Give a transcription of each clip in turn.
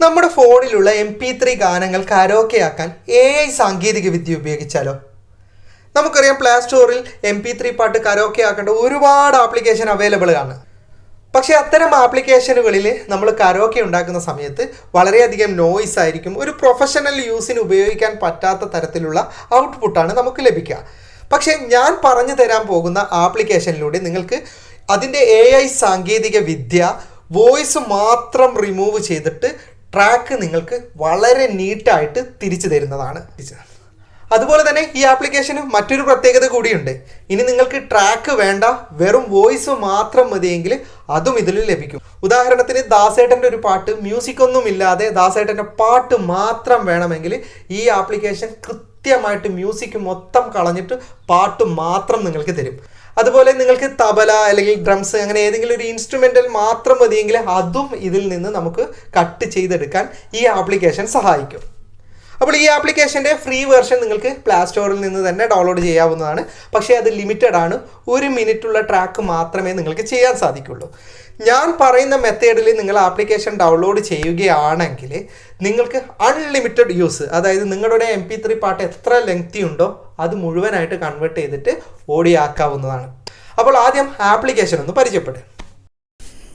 നമ്മുടെ ഫോണിലുള്ള M P three ഗാനങ്ങൾ കരോക്കെയാക്കാൻ A I സാങ്കേതിക വിദ്യ ഉപയോഗിച്ചാലോ? നമുക്കറിയാം പ്ലേ സ്റ്റോറിൽ എം പി ത്രീ പാട്ട് കരോക്കെ ആക്കേണ്ട ഒരുപാട് ആപ്ലിക്കേഷൻ അവൈലബിൾ ആണ്. പക്ഷേ അത്തരം ആപ്ലിക്കേഷനുകളിൽ നമ്മൾ കരോക്കെ ഉണ്ടാക്കുന്ന സമയത്ത് വളരെയധികം നോയിസ് ആയിരിക്കും. ഒരു പ്രൊഫഷണൽ യൂസിന് ഉപയോഗിക്കാൻ പറ്റാത്ത തരത്തിലുള്ള ഔട്ട്പുട്ടാണ് നമുക്ക് ലഭിക്കുക. പക്ഷേ ഞാൻ പറഞ്ഞു തരാൻ പോകുന്ന ആപ്ലിക്കേഷനിലൂടെ നിങ്ങൾക്ക് അതിന്റെ എ ഐ സാങ്കേതിക വിദ്യ വോയിസ് മാത്രം റിമൂവ് ചെയ്തിട്ട് ട്രാക്ക് നിങ്ങൾക്ക് വളരെ നീറ്റായിട്ട് തിരിച്ചു തരുന്നതാണ്. അതുപോലെ തന്നെ ഈ ആപ്ലിക്കേഷന് മറ്റൊരു പ്രത്യേകത കൂടിയുണ്ട്. ഇനി നിങ്ങൾക്ക് ട്രാക്ക് വേണ്ട വെറും വോയിസ് മാത്രം മതിയെങ്കിൽ അതും ഇതിൽ ലഭിക്കും. ഉദാഹരണത്തിന് ദാസേട്ടന്റെ ഒരു പാട്ട് മ്യൂസിക് ഒന്നും ഇല്ലാതെ ദാസേട്ടന്റെ പാട്ട് മാത്രം വേണമെങ്കിൽ ഈ ആപ്ലിക്കേഷൻ കൃത്യമായിട്ട് മ്യൂസിക് മൊത്തം കളഞ്ഞിട്ട് പാട്ട് മാത്രം നിങ്ങൾക്ക് തരും. അതുപോലെ നിങ്ങൾക്ക് തബല അല്ലെങ്കിൽ ഡ്രംസ് അങ്ങനെ ഏതെങ്കിലും ഒരു ഇൻസ്ട്രുമെന്റൽ മാത്രം മതിയെങ്കിൽ അതും ഇതിൽ നിന്ന് നമുക്ക് കട്ട് ചെയ്തെടുക്കാൻ ഈ ആപ്ലിക്കേഷൻ സഹായിക്കും. അപ്പോൾ ഈ ആപ്ലിക്കേഷന്റെ ഫ്രീ വേർഷൻ നിങ്ങൾക്ക് പ്ലേ സ്റ്റോറിൽ നിന്ന് തന്നെ ഡൗൺലോഡ് ചെയ്യാവുന്നതാണ്. പക്ഷേ അത് ലിമിറ്റഡ് ആണ്. ഒരു മിനിറ്റുള്ള ട്രാക്ക് മാത്രമേ നിങ്ങൾക്ക് ചെയ്യാൻ സാധിക്കുള്ളൂ. ഞാൻ പറയുന്ന മെത്തേഡിൽ നിങ്ങൾ ആപ്ലിക്കേഷൻ ഡൗൺലോഡ് ചെയ്യുകയാണെങ്കിൽ നിങ്ങൾക്ക് അൺലിമിറ്റഡ് യൂസ് അതായത് നിങ്ങളുടെ എം പി ത്രീ പാട്ട് എത്ര ലെങ്തി ഉണ്ടോ അത് മുഴുവനായിട്ട് കൺവേർട്ട് ചെയ്തിട്ട് ഓഡിയോ ആക്കാവുന്നതാണ് അപ്പോൾ ആദ്യം ആപ്ലിക്കേഷൻ ഒന്ന് പരിചയപ്പെടും.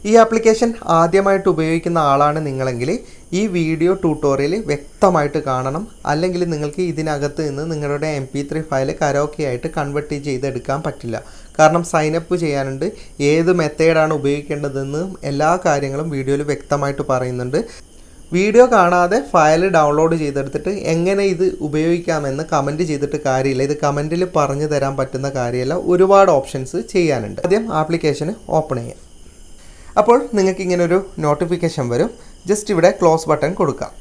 ഈ ആപ്ലിക്കേഷൻ ആദ്യമായിട്ട് ഉപയോഗിക്കുന്ന ആളാണ് നിങ്ങളെങ്കിൽ ഈ വീഡിയോ ട്യൂട്ടോറിയൽ വ്യക്തമായിട്ട് കാണണം. അല്ലെങ്കിൽ നിങ്ങൾക്ക് ഇതിനകത്ത് നിന്ന് നിങ്ങളുടെ M P three file karaoke convert ചെയ്തെടുക്കാൻ പറ്റില്ല. കാരണം സൈനപ്പ് ചെയ്യാനുണ്ട്. ഏത് മെത്തേഡാണ് ഉപയോഗിക്കേണ്ടതെന്ന് എല്ലാ കാര്യങ്ങളും വീഡിയോയിൽ വ്യക്തമായിട്ട് പറയുന്നുണ്ട്. വീഡിയോ കാണാതെ ഫയൽ ഡൗൺലോഡ് ചെയ്തെടുത്തിട്ട് എങ്ങനെ ഇത് ഉപയോഗിക്കാമെന്ന് കമന്റ് ചെയ്തിട്ട് കാര്യമില്ല. ഇത് കമന്റിൽ പറഞ്ഞു തരാൻ പറ്റുന്ന കാര്യമല്ല. ഒരുപാട് ഓപ്ഷൻസ് ചെയ്യാനുണ്ട്. ആദ്യം ആപ്ലിക്കേഷന് ഓപ്പൺ ചെയ്യാം. അപ്പോൾ നിങ്ങൾക്ക് ഇങ്ങനെ ഒരു നോട്ടിഫിക്കേഷൻ വരും. ജസ്റ്റ് ഇവിടെ ക്ലോസ് ബട്ടൺ കൊടുക്കാം.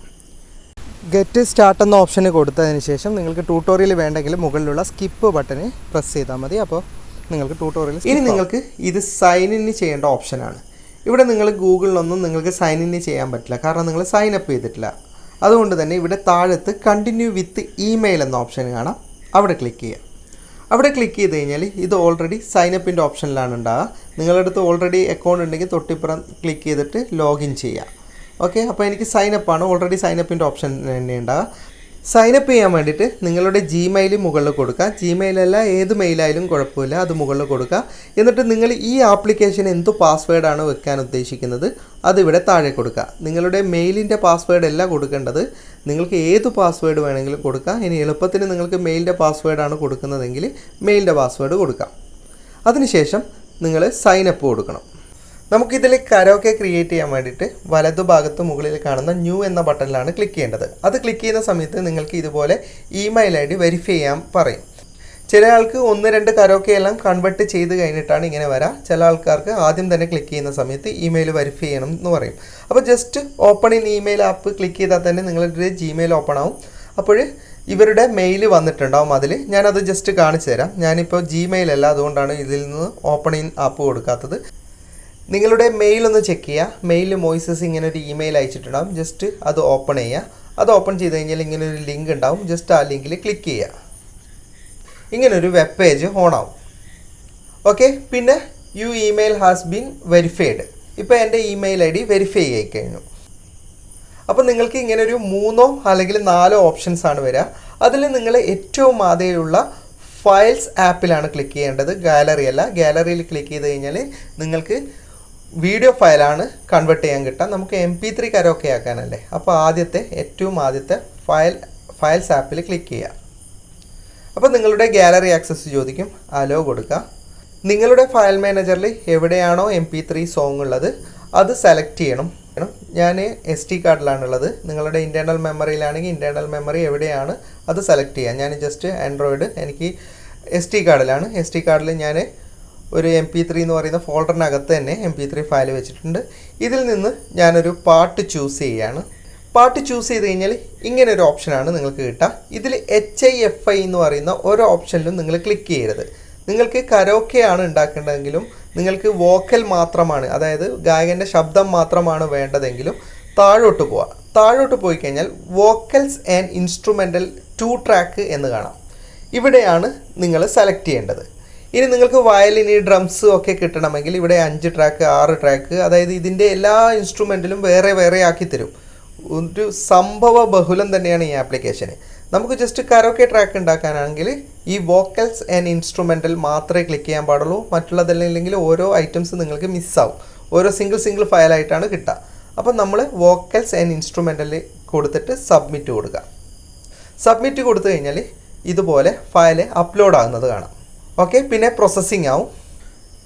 ഗെറ്റ് സ്റ്റാർട്ട് എന്ന ഓപ്ഷന് കൊടുത്തതിന് ശേഷം നിങ്ങൾക്ക് ട്യൂട്ടോറിയൽ വേണ്ടെങ്കിൽ മുകളിലുള്ള സ്കിപ്പ് ബട്ടന് പ്രസ് ചെയ്താൽ മതി. അപ്പോൾ നിങ്ങൾക്ക് ട്യൂട്ടോറിയൽ ഇനി നിങ്ങൾക്ക് ഇത് സൈൻ ഇൻ ചെയ്യേണ്ട ഓപ്ഷനാണ് ഇവിടെ നിങ്ങൾ ഗൂഗിളിലൊന്നും നിങ്ങൾക്ക് സൈൻ ഇൻ ചെയ്യാൻ പറ്റില്ല. കാരണം നിങ്ങൾ സൈൻ അപ്പ് ചെയ്തിട്ടില്ല. അതുകൊണ്ട് തന്നെ ഇവിടെ താഴത്ത് കണ്ടിന്യൂ വിത്ത് ഇമെയിൽ എന്ന ഓപ്ഷൻ കാണാം. അവിടെ ക്ലിക്ക് ചെയ്യുക അവിടെ ക്ലിക്ക് ചെയ്ത് കഴിഞ്ഞാൽ ഇത് ഓൾറെഡി സൈനപ്പിന്റെ ഓപ്ഷനിലാണ് ഉണ്ടാവുക. നിങ്ങളുടെ അടുത്ത് ഓൾറെഡി അക്കൗണ്ട് ഉണ്ടെങ്കിൽ തൊട്ടിപ്പുറം ക്ലിക്ക് ചെയ്തിട്ട് ലോഗിൻ ചെയ്യുക. ഓക്കെ അപ്പോൾ എനിക്ക് സൈനപ്പാണ് ഓൾറെഡി സൈനപ്പിന്റെ ഓപ്ഷൻ തന്നെ ഉണ്ടാവുക സൈനപ്പ് ചെയ്യാൻ വേണ്ടിയിട്ട് നിങ്ങളുടെ ജിമെയിൽ മുകളിൽ കൊടുക്കുക. ജിമെയിലല്ല ഏത് മെയിലായാലും കുഴപ്പമില്ല. അത് മുകളിൽ കൊടുക്കുക. എന്നിട്ട് നിങ്ങൾ ഈ ആപ്ലിക്കേഷൻ എന്ത് പാസ്വേഡാണ് വെക്കാൻ ഉദ്ദേശിക്കുന്നത് അതിവിടെ താഴെ കൊടുക്കുക. നിങ്ങളുടെ മെയിലിന്റെ പാസ്വേഡ് അല്ല കൊടുക്കേണ്ടത്. നിങ്ങൾക്ക് ഏത് പാസ്വേഡ് വേണമെങ്കിലും കൊടുക്കുക ഇനി എളുപ്പത്തിന് നിങ്ങൾക്ക് മെയിലിന്റെ പാസ്വേഡാണ് കൊടുക്കുന്നതെങ്കിൽ മെയിലിന്റെ പാസ്വേഡ് കൊടുക്കാം. അതിനുശേഷം നിങ്ങൾ സൈനപ്പ് കൊടുക്കണം. നമുക്കിതിൽ കരോക്കെ ക്രിയേറ്റ് ചെയ്യാൻ വേണ്ടിയിട്ട് വലതുഭാഗത്ത് മുകളിൽ കാണുന്ന ന്യൂ എന്ന ബട്ടണിലാണ് ക്ലിക്ക് ചെയ്യേണ്ടത്. അത് ക്ലിക്ക് ചെയ്യുന്ന സമയത്ത് നിങ്ങൾക്ക് ഇതുപോലെ ഇമെയിൽ ഐ ഡി വെരിഫൈ ചെയ്യാൻ പറയും. ചില ആൾക്ക് ഒന്ന് രണ്ട് കരോക്കെ എല്ലാം കൺവെർട്ട് ചെയ്ത് കഴിഞ്ഞിട്ടാണ് ഇങ്ങനെ വരാം. ചില ആൾക്കാർക്ക് ആദ്യം തന്നെ ക്ലിക്ക് ചെയ്യുന്ന സമയത്ത് ഇമെയിൽ വെരിഫൈ ചെയ്യണം എന്ന് പറയും. അപ്പോൾ just open in email app click ചെയ്താൽ തന്നെ നിങ്ങളുടെ ജിമെയിൽ ഓപ്പൺ ആവും. അപ്പോൾ ഇവരുടെ മെയിൽ വന്നിട്ടുണ്ടാവും അതിൽ ഞാനത് ജസ്റ്റ് കാണിച്ചു തരാം. ഞാനിപ്പോൾ ജിമെയിൽ അല്ല അതുകൊണ്ടാണ് ഇതിൽ നിന്ന് ഓപ്പൺ ഇൻ ആപ്പ് കൊടുക്കാത്തത്. നിങ്ങളുടെ മെയിൽ ഒന്ന് ചെക്ക് ചെയ്യുക മെയിൽ മോയിസസ് ഇങ്ങനെ ഒരു ഇമെയിൽ അയച്ചിട്ടുണ്ടാവും. ജസ്റ്റ് അത് ഓപ്പൺ ചെയ്യുക അത് ഓപ്പൺ ചെയ്ത് കഴിഞ്ഞാൽ ഇങ്ങനെ ഒരു ലിങ്ക് ഉണ്ടാവും. ജസ്റ്റ് ആ ലിങ്കിൽ ക്ലിക്ക് ചെയ്യുക ഇങ്ങനെ ഒരു വെബ് പേജ് ഓൺ ആവും. ഓക്കെ പിന്നെ you email has been verified ഇപ്പോൾ എന്റെ ഇമെയിൽ ഐ ഡി വെരിഫൈ ആയി കഴിഞ്ഞു. അപ്പോൾ നിങ്ങൾക്ക് ഇങ്ങനെ ഒരു മൂന്നോ അല്ലെങ്കിൽ നാലോ ഓപ്ഷൻസ് ആണ് വരിക അതിൽ നിങ്ങൾ ഏറ്റവും ആദ്യമുള്ള ഫയൽസ് ആപ്പിലാണ് ക്ലിക്ക് ചെയ്യേണ്ടത്. ഗാലറി അല്ല. ഗാലറിയിൽ ക്ലിക്ക് ചെയ്ത് കഴിഞ്ഞാൽ നിങ്ങൾക്ക് വീഡിയോ ഫയലാണ് കൺവേർട്ട് ചെയ്യാൻ കിട്ടുക നമുക്ക് എം പി ത്രീ കരോക്കെ ആക്കാനല്ലേ. അപ്പോൾ ആദ്യത്തെ ഏറ്റവും ആദ്യത്തെ ഫയൽ ഫയൽസ് ആപ്പിൽ ക്ലിക്ക് ചെയ്യുക അപ്പോൾ നിങ്ങളുടെ ഗാലറി ആക്സസ് ചോദിക്കും. അലോ കൊടുക്കുക നിങ്ങളുടെ ഫയൽ മാനേജറിൽ എവിടെയാണോ എം പി ത്രീ സോങ് ഉള്ളത് അത് സെലക്ട് ചെയ്യണം. ഞാൻ എസ് ടി കാർഡിലാണുള്ളത് നിങ്ങളുടെ ഇന്റേർണൽ മെമ്മറിയിലാണെങ്കിൽ ഇന്റേർണൽ മെമ്മറി എവിടെയാണ് അത് സെലക്ട് ചെയ്യുക ഞാൻ ജസ്റ്റ് ആൻഡ്രോയിഡ് എനിക്ക് എസ് ടി കാർഡിലാണ് എസ് ടി കാർഡിൽ ഞാൻ ഒരു എം പി ത്രീ എന്ന് പറയുന്ന ഫോൾഡറിനകത്ത് തന്നെ എം പി ത്രീ ഫയൽ വെച്ചിട്ടുണ്ട്. ഇതിൽ നിന്ന് ഞാനൊരു പാട്ട് ചൂസ് ചെയ്യുകയാണ് പാട്ട് ചൂസ് ചെയ്ത് കഴിഞ്ഞാൽ ഇങ്ങനെ ഒരു ഓപ്ഷനാണ് നിങ്ങൾക്ക് കിട്ടുക. ഇതിൽ എച്ച് ഐ എഫ് ഐ എന്ന് പറയുന്ന ഒരു ഓപ്ഷനിലും നിങ്ങൾ ക്ലിക്ക് ചെയ്യരുത്. നിങ്ങൾക്ക് കരോക്കെയാണ് ഉണ്ടാക്കേണ്ടതെങ്കിലും നിങ്ങൾക്ക് വോക്കൽ മാത്രമാണ് അതായത് ഗായകന്റെ ശബ്ദം മാത്രമാണ് വേണ്ടതെങ്കിലും താഴോട്ട് പോവാം. താഴോട്ട് പോയി കഴിഞ്ഞാൽ vocals and instrumental two track എന്ന് കാണാം. ഇവിടെയാണ് നിങ്ങൾ സെലക്ട് ചെയ്യേണ്ടത്. ഇനി നിങ്ങൾക്ക് വയലിന് ഡ്രംസ് ഒക്കെ കിട്ടണമെങ്കിൽ ഇവിടെ അഞ്ച് ട്രാക്ക് ആറ് ട്രാക്ക് അതായത് ഇതിന്റെ എല്ലാ ഇൻസ്ട്രുമെന്റിലും വേറെ വേറെ ആക്കി തരും. ഒരു സംഭവ ബഹുലം തന്നെയാണ് ഈ ആപ്ലിക്കേഷന് നമുക്ക് ജസ്റ്റ് കരോക്കെ ട്രാക്ക് ഉണ്ടാക്കാനാണെങ്കിൽ ഈ വോക്കൽസ് ആൻഡ് ഇൻസ്ട്രുമെന്റൽ മാത്രമേ ക്ലിക്ക് ചെയ്യാൻ പാടുള്ളൂ. മറ്റുള്ളതല്ലെങ്കിൽ ഓരോ ഐറ്റംസ് നിങ്ങൾക്ക് മിസ്സാവും ഓരോ സിംഗിൾ സിംഗിൾ ഫയലായിട്ടാണ് കിട്ടുക. അപ്പം നമ്മൾ വോക്കൽസ് ആൻഡ് ഇൻസ്ട്രുമെന്റൽ കൊടുത്തിട്ട് സബ്മിറ്റ് കൊടുക്കുക. സബ്മിറ്റ് കൊടുത്തു കഴിഞ്ഞാൽ ഇതുപോലെ ഫയൽ അപ്ലോഡ് ആകുന്നത് കാണാം. ഓക്കെ പിന്നെ പ്രോസസ്സിങ് ആവും.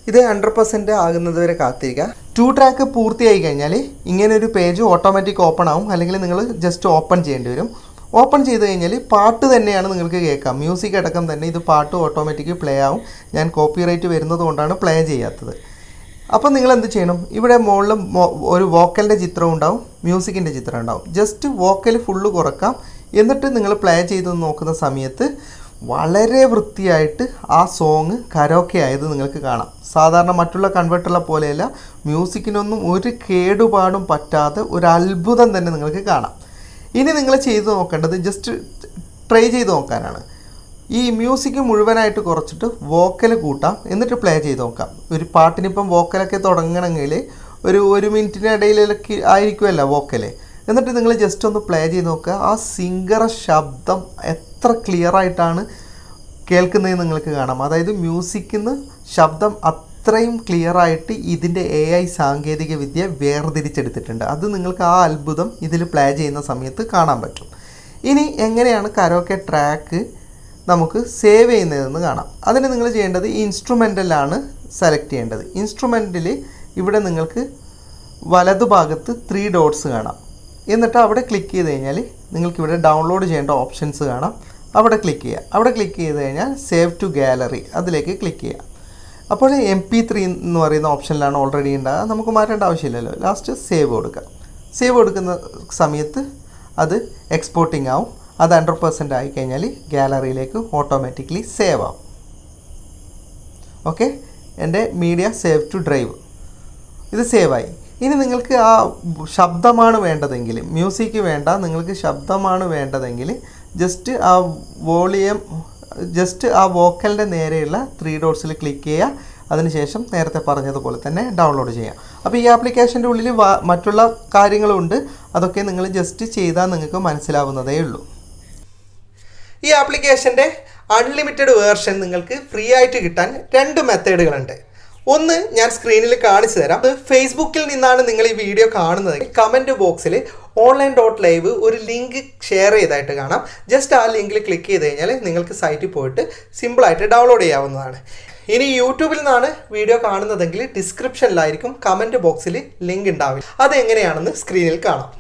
ഇത് ഹൺഡ്രഡ് പെർസെന്റ് ആകുന്നത് വരെ കാത്തിരിക്കുക ടു ട്രാക്ക് പൂർത്തിയായി കഴിഞ്ഞാൽ ഇങ്ങനെ ഒരു പേജ് ഓട്ടോമാറ്റിക് ഓപ്പൺ ആവും. അല്ലെങ്കിൽ നിങ്ങൾ ജസ്റ്റ് ഓപ്പൺ ചെയ്യേണ്ടി വരും. ഓപ്പൺ ചെയ്ത് കഴിഞ്ഞാൽ പാട്ട് തന്നെയാണ് നിങ്ങൾക്ക് കേൾക്കാം. മ്യൂസിക് അടക്കം തന്നെ ഇത് പാട്ട് ഓട്ടോമാറ്റിക് പ്ലേ ആവും. ഞാൻ കോപ്പി റൈറ്റ് വരുന്നത് കൊണ്ടാണ് പ്ലേ ചെയ്യാത്തത്. അപ്പോൾ നിങ്ങൾ എന്ത് ചെയ്യണം? ഇവിടെ മുകളിൽ ഒരു വോക്കലിന്റെ ചിത്രം ഉണ്ടാവും. മ്യൂസിക്കിന്റെ ചിത്രം ഉണ്ടാവും. ജസ്റ്റ് വോക്കൽ ഫുള്ള് കുറക്കാം. എന്നിട്ട് നിങ്ങൾ പ്ലേ ചെയ്ത് നോക്കുന്ന സമയത്ത് വളരെ വൃത്തിയായിട്ട് ആ സോങ് കരോക്കെ ആയത് നിങ്ങൾക്ക് കാണാം. സാധാരണ മറ്റുള്ള കൺവെർട്ടറുള്ള പോലെയല്ല മ്യൂസിക്കിനൊന്നും ഒരു കേടുപാടും പറ്റാതെ ഒരു അത്ഭുതം തന്നെ നിങ്ങൾക്ക് കാണാം. ഇനി നിങ്ങൾ ചെയ്ത് നോക്കേണ്ടത് ജസ്റ്റ് ട്രൈ ചെയ്ത് നോക്കാനാണ്. ഈ മ്യൂസിക് മുഴുവനായിട്ട് കുറച്ചിട്ട് വോക്കൽ കൂട്ടാം എന്നിട്ട് പ്ലേ ചെയ്ത് നോക്കാം. ഒരു പാട്ടിനിപ്പം വോക്കലൊക്കെ തുടങ്ങണമെങ്കിൽ ഒരു ഒരു മിനിറ്റിനിടയിലൊക്കെ ആയിരിക്കുമല്ലോ വോക്കൽ എന്നിട്ട് നിങ്ങൾ ജസ്റ്റ് ഒന്ന് പ്ലേ ചെയ്ത് നോക്കുക ആ സിംഗറ ശബ്ദം എത്ര ക്ലിയർ ആയിട്ടാണ് കേൾക്കുന്നതെന്ന് നിങ്ങൾക്ക് കാണാം. അതായത് മ്യൂസിക്കിൽ നിന്ന് ശബ്ദം അത്രയും ക്ലിയർ ആയിട്ട് ഇതിന്റെ എ ഐ സാങ്കേതിക വിദ്യ വേർതിരിച്ചെടുത്തിട്ടുണ്ട്. അത് നിങ്ങൾക്ക് ആ അത്ഭുതം ഇതിൽ പ്ലേ ചെയ്യുന്ന സമയത്ത് കാണാൻ പറ്റും. ഇനി എങ്ങനെയാണ് കരോക്കെ ട്രാക്ക് നമുക്ക് സേവ് ചെയ്യുന്നതെന്ന് കാണാം. അതിന് നിങ്ങൾ ചെയ്യേണ്ടത് ഇൻസ്ട്രുമെന്റലാണ് സെലക്ട് ചെയ്യേണ്ടത്. ഇൻസ്ട്രുമെന്റിൽ ഇവിടെ നിങ്ങൾക്ക് വലതുഭാഗത്ത് ത്രീ ഡോട്ട്സ് കാണാം. എന്നിട്ട് അവിടെ ക്ലിക്ക് ചെയ്ത് കഴിഞ്ഞാൽ നിങ്ങൾക്ക് ഇവിടെ ഡൗൺലോഡ് ചെയ്യേണ്ട ഓപ്ഷൻസ് കാണാം. അവിടെ ക്ലിക്ക് ചെയ്യുക. അവിടെ ക്ലിക്ക് ചെയ്ത് കഴിഞ്ഞാൽ സേവ് ടു ഗാലറി അതിലേക്ക് ക്ലിക്ക് ചെയ്യുക. അപ്പോൾ എം പി ത്രീ എന്ന് പറയുന്ന ഓപ്ഷനിലാണ് ഓൾറെഡി ഉണ്ടാകുക നമുക്ക് മാറ്റേണ്ട ആവശ്യമില്ലല്ലോ. ലാസ്റ്റ് സേവ് കൊടുക്കുക. സേവ് കൊടുക്കുന്ന സമയത്ത് അത് എക്സ്പോർട്ടിംഗ് ആവും. അത് ഹൺഡ്രഡ് പെർസെന്റ് ആയിക്കഴിഞ്ഞാൽ ഗാലറിയിലേക്ക് ഓട്ടോമാറ്റിക്കലി സേവ് ആവും. ഓക്കെ എന്റെ മീഡിയ സേവ് ടു ഡ്രൈവ് ഇത് സേവായി ഇനി നിങ്ങൾക്ക് ആ ശബ്ദമാണ് വേണ്ടതെങ്കിൽ മ്യൂസിക് വേണ്ട നിങ്ങൾക്ക് ശബ്ദമാണ് വേണ്ടതെങ്കിൽ ജസ്റ്റ് ആ വോളിയം ജസ്റ്റ് ആ വോക്കലിന്റെ നേരെയുള്ള ത്രീ ഡോട്ട്സിൽ ക്ലിക്ക് ചെയ്യുക. അതിനുശേഷം നേരത്തെ പറഞ്ഞതുപോലെ തന്നെ ഡൗൺലോഡ് ചെയ്യാം അപ്പോൾ ഈ ആപ്ലിക്കേഷന്റെ ഉള്ളിൽ മറ്റുള്ള കാര്യങ്ങളുണ്ട്. അതൊക്കെ നിങ്ങൾ ജസ്റ്റ് ചെയ്താൽ നിങ്ങൾക്ക് മനസ്സിലാവുന്നതേ ഉള്ളൂ. ഈ ആപ്ലിക്കേഷന്റെ അൺലിമിറ്റഡ് വേർഷൻ നിങ്ങൾക്ക് ഫ്രീ ആയിട്ട് കിട്ടാൻ രണ്ട് മെത്തേഡുകളുണ്ട് ഒന്ന് ഞാൻ സ്ക്രീനിൽ കാണിച്ചു തരാം. അത് ഫേസ്ബുക്കിൽ നിന്നാണ് നിങ്ങൾ ഈ വീഡിയോ കാണുന്നത്. കമന്റ് ബോക്സിൽ ഓൺലൈൻ ഡോട്ട് ലൈവ് ഒരു ലിങ്ക് ഷെയർ ചെയ്തായിട്ട് കാണാം. ജസ്റ്റ് ആ ലിങ്കിൽ ക്ലിക്ക് ചെയ്ത് കഴിഞ്ഞാൽ നിങ്ങൾക്ക് സൈറ്റിൽ പോയിട്ട് സിമ്പിളായിട്ട് ഡൗൺലോഡ് ചെയ്യാവുന്നതാണ്. ഇനി യൂട്യൂബിൽ നിന്നാണ് വീഡിയോ കാണുന്നതെങ്കിൽ ഡിസ്ക്രിപ്ഷനിലായിരിക്കും കമന്റ് ബോക്സിൽ ലിങ്ക് ഉണ്ടാവില്ല അതെങ്ങനെയാണെന്ന് സ്ക്രീനിൽ കാണാം.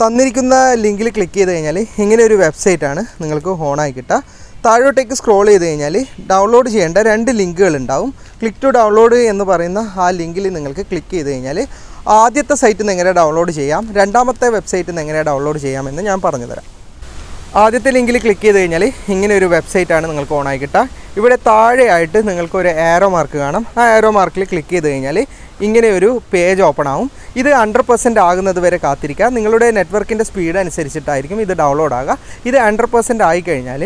തന്നിരിക്കുന്ന ലിങ്കിൽ ക്ലിക്ക് ചെയ്ത് കഴിഞ്ഞാൽ ഇങ്ങനെ ഒരു വെബ്സൈറ്റാണ് നിങ്ങൾക്ക് ഓണായി കിട്ടുക. താഴോട്ടേക്ക് സ്ക്രോൾ ചെയ്ത് കഴിഞ്ഞാൽ ഡൗൺലോഡ് ചെയ്യേണ്ട രണ്ട് ലിങ്കുകൾ ഉണ്ടാവും. ക്ലിക്ക് ടു ഡൗൺലോഡ് എന്ന് പറയുന്ന ആ ലിങ്കിൽ നിങ്ങൾക്ക് ക്ലിക്ക് ചെയ്ത് കഴിഞ്ഞാൽ ആദ്യത്തെ സൈറ്റിൽ നിന്ന് എങ്ങനെ ഡൗൺലോഡ് ചെയ്യാം രണ്ടാമത്തെ വെബ്സൈറ്റിൽ നിന്ന് എങ്ങനെ ഡൗൺലോഡ് ചെയ്യാമെന്ന് ഞാൻ പറഞ്ഞുതരാം ആദ്യത്തെ ലിങ്കിൽ ക്ലിക്ക് ചെയ്ത് കഴിഞ്ഞാൽ ഇങ്ങനെ ഒരു വെബ്സൈറ്റാണ് നിങ്ങൾക്ക് ഓണായി കിട്ടുക. ഇവിടെ താഴെയായിട്ട് നിങ്ങൾക്ക് ഒരു ആരോ മാർക്ക് കാണാം. ആ ആരോ മാർക്കിൽ ക്ലിക്ക് ചെയ്ത് കഴിഞ്ഞാൽ ഇങ്ങനെ ഒരു പേജ് ഓപ്പൺ ആവും. ഇത് ഹൺഡ്രഡ് പെർസെന്റ് ആകുന്നത് വരെ കാത്തിരിക്കുക. നിങ്ങളുടെ നെറ്റ്വർക്കിന്റെ സ്പീഡ് അനുസരിച്ചിട്ടായിരിക്കും ഇത് ഡൗൺലോഡ് ആകുക. ഇത് ഹൺഡ്രഡ് പെർസെന്റ് ആയി കഴിഞ്ഞാൽ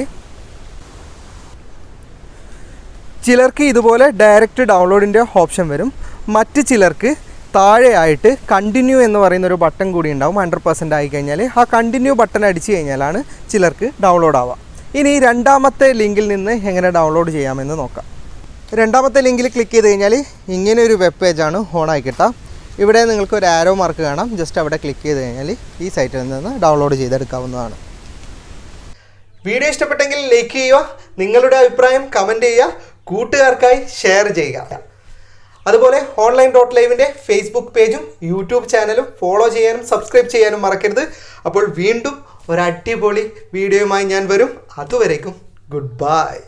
ചിലർക്ക് ഇതുപോലെ ഡയറക്റ്റ് ഡൗൺലോഡിന്റെ ഓപ്ഷൻ വരും. മറ്റ് ചിലർക്ക് താഴെയായിട്ട് കണ്ടിന്യൂ എന്ന് പറയുന്ന ഒരു ബട്ടൺ കൂടി ഉണ്ടാവും. ഹൺഡ്രഡ് പെർസെന്റ് ആയി കഴിഞ്ഞാൽ ആ കണ്ടിന്യൂ ബട്ടൺ അടിച്ചു കഴിഞ്ഞാലാണ് ചിലർക്ക് ഡൗൺലോഡ് ആവുക. ഇനി രണ്ടാമത്തെ ലിങ്കിൽ നിന്ന് എങ്ങനെ ഡൗൺലോഡ് ചെയ്യാമെന്ന് നോക്കാം. രണ്ടാമത്തെ ലിങ്കിൽ ക്ലിക്ക് ചെയ്ത് കഴിഞ്ഞാൽ ഇങ്ങനെ ഒരു വെബ് പേജാണ് ഓണായി കിട്ടുക ഇവിടെ നിങ്ങൾക്ക് ഒരു ആരോ മാർക്ക് കാണാം. ജസ്റ്റ് അവിടെ ക്ലിക്ക് ചെയ്ത് കഴിഞ്ഞാൽ ഈ സൈറ്റിൽ നിന്ന് ഡൗൺലോഡ് ചെയ്തെടുക്കാവുന്നതാണ്. വീഡിയോ ഇഷ്ടപ്പെട്ടെങ്കിൽ ലൈക്ക് ചെയ്യുക. നിങ്ങളുടെ അഭിപ്രായം കമന്റ് ചെയ്യുക. കൂട്ടുകാർക്കായി ഷെയർ ചെയ്യുക. അതുപോലെ ഓൺലൈൻ ഡോട്ട് ലൈവിന്റെ ഫേസ്ബുക്ക് പേജും യൂട്യൂബ് ചാനലും ഫോളോ ചെയ്യാനും സബ്സ്ക്രൈബ് ചെയ്യാനും മറക്കരുത്. അപ്പോൾ വീണ്ടും ഒരു അടിപൊളി വീഡിയോയുമായി ഞാൻ വരും. അതുവരേക്കും ഗുഡ് ബൈ